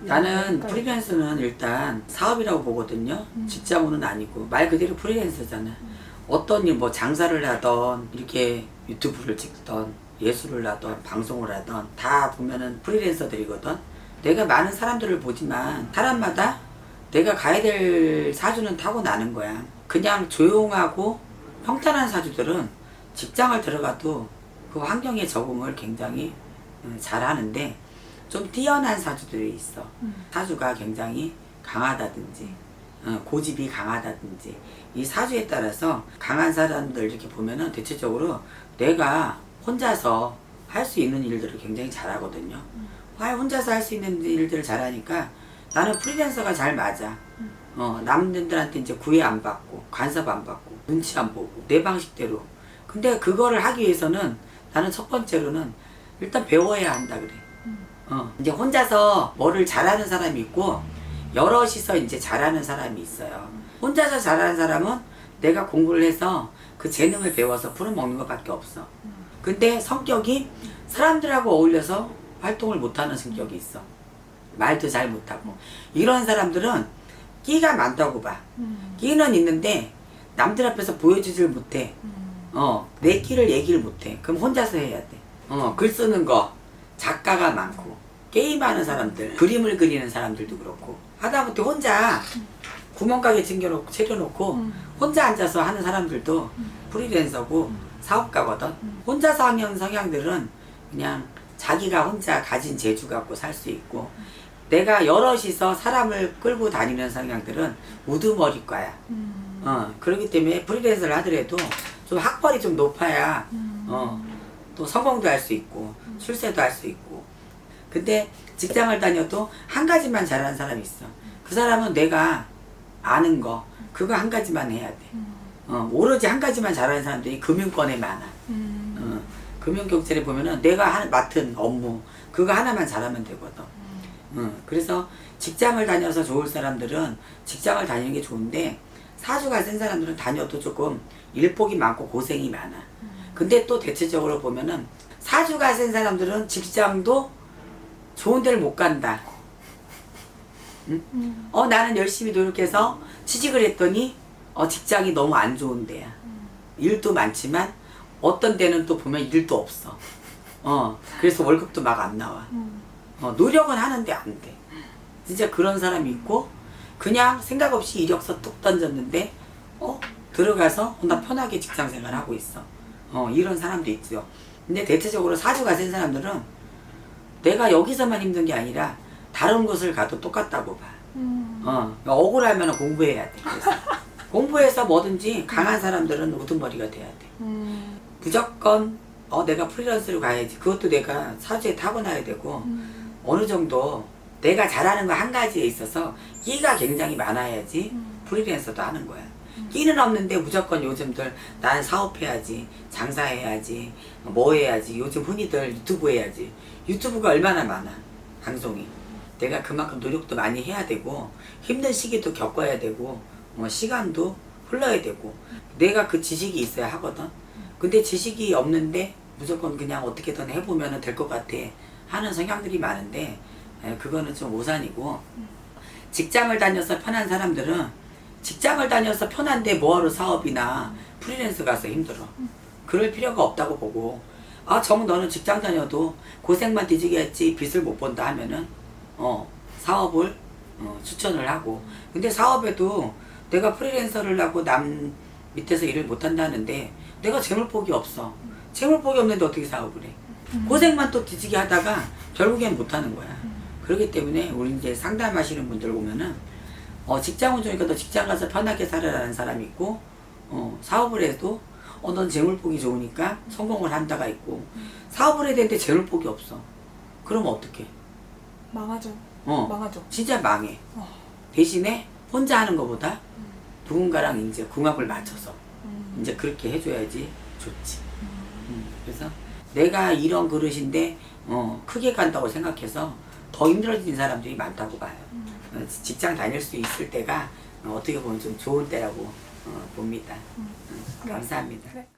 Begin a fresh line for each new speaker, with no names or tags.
나는 프리랜서는 일단 사업이라고 보거든요. 직장으로는 아니고 말 그대로 프리랜서잖아. 어떤 일 뭐 장사를 하던 이렇게 유튜브를 찍던 예술을 하던 방송을 하던 다 보면은 프리랜서들이거든. 내가 많은 사람들을 보지만 사람마다 내가 가야 될 사주는 타고 나는 거야. 그냥 조용하고 평탄한 사주들은 직장을 들어가도 그 환경에 적응을 굉장히 음, 잘하는데 좀 뛰어난 사주들이 있어. 사주가 굉장히 강하다든지 어, 고집이 강하다든지 이 사주에 따라서 강한 사람들 이렇게 보면은 대체적으로 내가 혼자서 할 수 있는 일들을 굉장히 잘하거든요. 화 혼자서 할 수 있는 일들을 잘하니까 나는 프리랜서가 잘 맞아. 어, 남들한테 이제 구애 안 받고 간섭 안 받고 눈치 안 보고 내 방식대로. 근데 그거를 하기 위해서는 나는 첫 번째로는 일단 배워야 한다 그래. 어, 이제 혼자서 뭐를 잘하는 사람이 있고 여럿이서 이제 잘하는 사람이 있어요. 혼자서 잘하는 사람은 내가 공부를 해서 그 재능을 배워서 풀어먹는 것밖에 없어. 근데 성격이 사람들하고 어울려서 활동을 못하는 성격이 있어. 말도 잘 못하고. 이런 사람들은 끼가 많다고 봐. 끼는 있는데 남들 앞에서 보여주질 못해. 어, 내 끼를 얘기를 못해. 그럼 혼자서 해야 돼. 어, 글 쓰는 거, 작가가 많고, 게임하는 사람들, 그림을 그리는 사람들도 그렇고, 하다못해 혼자 구멍가게 챙겨놓고, 차려놓고, 혼자 앉아서 하는 사람들도 프리랜서고, 사업가거든. 혼자서 하는 성향들은 그냥 자기가 혼자 가진 재주 갖고 살 수 있고, 내가 여럿이서 사람을 끌고 다니는 성향들은 우두머리과야. 어, 그렇기 때문에 프리랜서를 하더라도 좀 학벌이 좀 높아야 어, 또 성공도 할 수 있고 출세도 할 수 있고. 근데 직장을 다녀도 한 가지만 잘하는 사람이 있어. 그 사람은 내가 아는 거 그거 한 가지만 해야 돼. 어, 오로지 한 가지만 잘하는 사람들이 금융권에 많아. 어, 금융경찰에 보면은 내가 한, 맡은 업무 그거 하나만 잘하면 되거든. 어, 그래서 직장을 다녀서 좋을 사람들은 직장을 다니는 게 좋은데 사주가 센 사람들은 다녀도 조금 일복이 많고 고생이 많아. 근데 또 대체적으로 보면은 사주가 센 사람들은 직장도 좋은 데를 못 간다. 응? 어 나는 열심히 노력해서 취직을 했더니 어 직장이 너무 안 좋은 데야. 일도 많지만 어떤 데는 또 보면 일도 없어. 어 그래서 월급도 막 안 나와. 어, 노력은 하는데 안 돼. 진짜 그런 사람이 있고 그냥 생각 없이 이력서 뚝 던졌는데 어 들어가서 어, 나 편하게 직장 생활하고 있어. 어 이런 사람도 있죠. 근데 대체적으로 사주가 센 사람들은 내가 여기서만 힘든 게 아니라 다른 곳을 가도 똑같다고 봐. 어 억울하면 공부해야 돼. 그래서 공부해서 뭐든지 강한 사람들은 우두머리가 돼야 돼. 무조건 어 내가 프리랜서로 가야지. 그것도 내가 사주에 타고나야 되고 어느 정도 내가 잘하는 거 한 가지에 있어서 끼가 굉장히 많아야지 프리랜서도 하는 거야. 끼는 없는데 무조건 요즘들 난 사업해야지, 장사해야지, 뭐 해야지, 요즘 흔히들 유튜브 해야지. 유튜브가 얼마나 많아, 방송이. 내가 그만큼 노력도 많이 해야 되고, 힘든 시기도 겪어야 되고, 뭐 시간도 흘러야 되고, 내가 그 지식이 있어야 하거든. 근데 지식이 없는데 무조건 그냥 어떻게든 해보면 될 것 같아 하는 성향들이 많은데, 에, 그거는 좀 오산이고, 직장을 다녀서 편한 사람들은 직장을 다녀서 편한데 뭐하러 사업이나 프리랜서 가서 힘들어. 그럴 필요가 없다고 보고 아 정우 너는 직장 다녀도 고생만 뒤지게 했지 빚을 못 본다 하면은 어 사업을 어, 추천을 하고. 근데 사업에도 내가 프리랜서를 하고 남 밑에서 일을 못 한다는데 내가 재물복이 없어. 재물복이 없는데 어떻게 사업을 해? 고생만 또 뒤지게 하다가 결국엔 못 하는 거야 그렇기 때문에 우리 이제 상담하시는 분들 보면은 어, 직장은 좋으니까 너 직장 가서 편하게 살아라는 사람이 있고, 어, 사업을 해도, 어, 넌 재물복이 좋으니까 성공을 한다가 있고, 사업을 해야 되는데 재물복이 없어. 그러면 어떡해?
망하죠.
어,
망하죠.
진짜 망해.
어.
대신에 혼자 하는 것보다 누군가랑 이제 궁합을 맞춰서
음.
이제 그렇게 해줘야지 좋지. 음, 그래서 내가 이런 그릇인데, 어, 크게 간다고 생각해서 더 힘들어진 사람들이 많다고 봐요. 어, 직장 다닐 수 있을 때가 어, 어떻게 보면 좀 좋은 때라고 어, 봅니다. 음, 감사합니다.
네.